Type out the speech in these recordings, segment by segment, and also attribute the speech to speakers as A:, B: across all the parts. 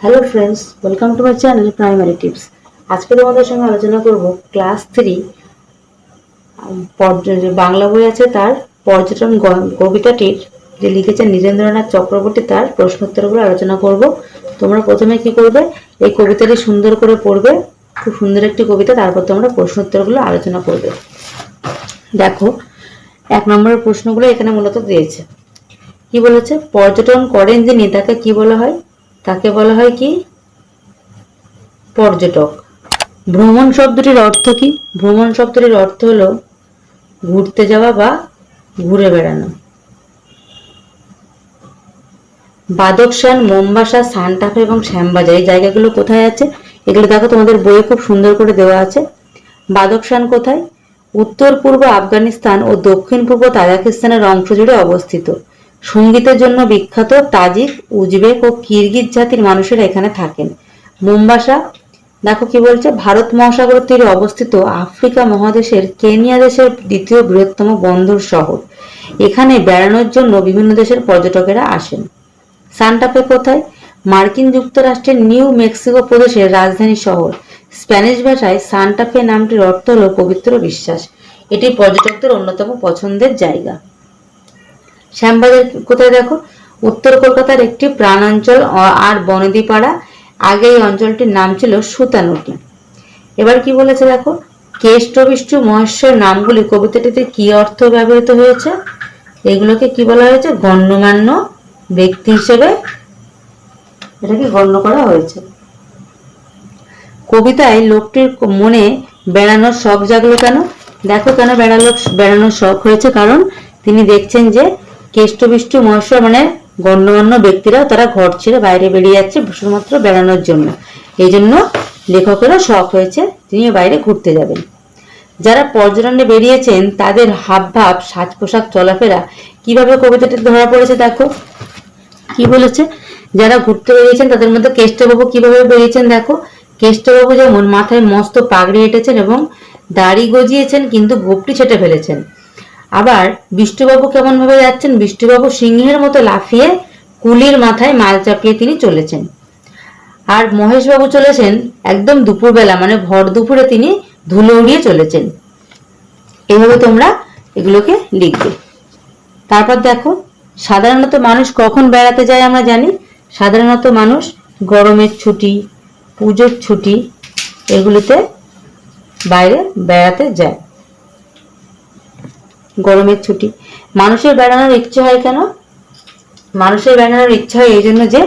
A: Hello friends welcome to my channel primary tips আজকে তোমাদের সঙ্গে আলোচনা করব ক্লাস থ্রি বাংলা বই আছে তার পর্যটন কবিতাটির যে লিখেছেন নিজেন্দ্রনাথ চক্রবর্তী তার প্রশ্নোত্তরগুলো আলোচনা করব। তোমরা প্রথমে কি করবে? এই কবিতাটি সুন্দর করে পড়বে, খুব সুন্দর একটি কবিতা, তারপর তোমরা প্রশ্নোত্তরগুলো আলোচনা করবে। দেখো, এক নম্বরের প্রশ্নগুলো এখানে মূলত দিয়েছে। কি বলেছে? পর্যটন করেন যিনি তাকে কি বলা হয়? তাকে বলা হয় কি? পর্যটক। ভ্রমণ শব্দটির অর্থ কি? ভ্রমণ শব্দটির অর্থ হলো ঘুরতে যাওয়া বা ঘুরে বেড়ানো। বাদকশান মোমবাসা সান্টাফে এবং শ্যামবাজার, এই জায়গাগুলো কোথায় আছে? এগুলো দেখো, তোমাদের বইয়ে খুব সুন্দর করে দেওয়া আছে। বাদকশান কোথায়? উত্তর পূর্ব আফগানিস্তান ও দক্ষিণ পূর্ব তাজাকিস্তানের অংশ জুড়ে অবস্থিত। সঙ্গীতের জন্য বিখ্যাত তাজিক, উজবেক ও কিরগিজ জাতির মানুষেরা এখানে থাকেন। মোম্বাসা, দেখো কি বলছে, ভারত মহাসাগর তীরে অবস্থিত আফ্রিকা মহাদেশের কেনিয়া দেশের দ্বিতীয় বৃহত্তম বন্দর শহর। এখানে বেড়ানোর জন্য বিভিন্ন দেশের পর্যটকেরা আসেন। সান্টাফে কোথায়? মার্কিন যুক্তরাষ্ট্রের নিউ মেক্সিকো প্রদেশের রাজধানী শহর। স্প্যানিশ ভাষায় সান্টাফে নামটির অর্থ হল পবিত্র বিশ্বাস। এটি পর্যটকদের অন্যতম পছন্দের জায়গা। শ্যামবাজার কোথায় দেখো? উত্তর কলকাতার একটি প্রাণাঞ্চল আর বনদীপাড়া। আগে এই অঞ্চলটির নাম ছিল সুতানুটি। এবার কি বলেছে দেখো? কেষ্টবিষ্টু মহেশ্বর নামগুলি কবিতাটিতে কি অর্থ ব্যবহৃত হয়েছে? এগুলোকে কি বলা হয়েছে? গণ্যমান্য ব্যক্তি হিসেবে এটাকে গণ্য করা হয়েছে। কবিতায় লোকটির মনে বেড়ানোর শখ জাগলো কেন? দেখো কেন বেড়ালো বেড়ানোর শখ হয়েছে? কারণ তিনি দেখছেন যে কেষ্টবিষ্টু মহেশ্বর মানে গণ্যমান্য ব্যক্তিরাও তারা ঘর ছেড়ে বাইরে বেরিয়ে যাচ্ছে শুধুমাত্র বেড়ানোর জন্য। এই জন্য লেখকেরও শখ হয়েছে তিনি বাইরে ঘুরতে যাবেন। যারা পর্যটনে বেরিয়েছেন, তাদের হাবভাব সাজ পোশাক চলাফেরা কীভাবে কবিতাটি ধরা পড়েছে দেখো। কি বলেছে? যারা ঘুরতে বেরিয়েছেন, তাদের মধ্যে কেষ্টবাবু কীভাবে বেরিয়েছেন দেখো। কেষ্টবাবু যেমন মাথায় মস্ত পাগড়ি এঁটেছেন এবং দাড়ি গজিয়েছেন, কিন্তু গোপটি ছেটে ফেলেছেন। আবার বিষ্ণুবাবু কেমন ভাবে যাচ্ছেন? বিষ্ণুবাবু সিংহের মতো লাফিয়ে কুলির মাথায় মাল চাপিয়ে তিনি চলেছেন। আর মহেশবাবু চলেছেন একদম দুপুরবেলা মানে ভর দুপুরে তিনি ধুলো উড়িয়ে চলেছেন। এইভাবে তোমরা এগুলোকে লিখবে। তারপর দেখো, সাধারণত মানুষ কখন বেড়াতে যায় আমরা জানি? সাধারণত মানুষ গরমের ছুটি, পুজোর ছুটি, এগুলোতে বাইরে বেড়াতে যায়। গরমের ছুটি। মানুষের বেড়ানোর ইচ্ছে হয় কেন? মানুষের বেড়ানোর ইচ্ছা হয় এই জন্য যে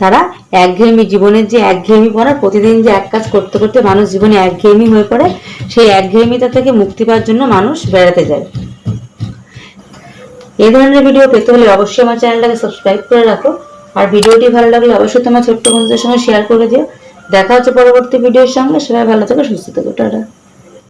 A: তারা একঘেয়েমি জীবনের যে একঘেয়েমি পড়া প্রতিদিন যে এক কাজ করতে করতে মানুষ জীবনে একঘেয়েমি হয়ে পড়ে, সেই একঘেয়েমিতা থেকে মুক্তি পাওয়ার জন্য মানুষ বেড়াতে যায়। এই ধরনের ভিডিও পেতে হলে অবশ্যই আমার চ্যানেলটাকে সাবস্ক্রাইব করে রাখো। আর ভিডিওটি ভালো লাগলে অবশ্যই তোমার ছোট্ট বন্ধুদের সঙ্গে শেয়ার করে দিও। দেখা হচ্ছে পরবর্তী ভিডিওর সঙ্গে। সবাই ভালো থেকো, সুস্থ থেকো। টাটা।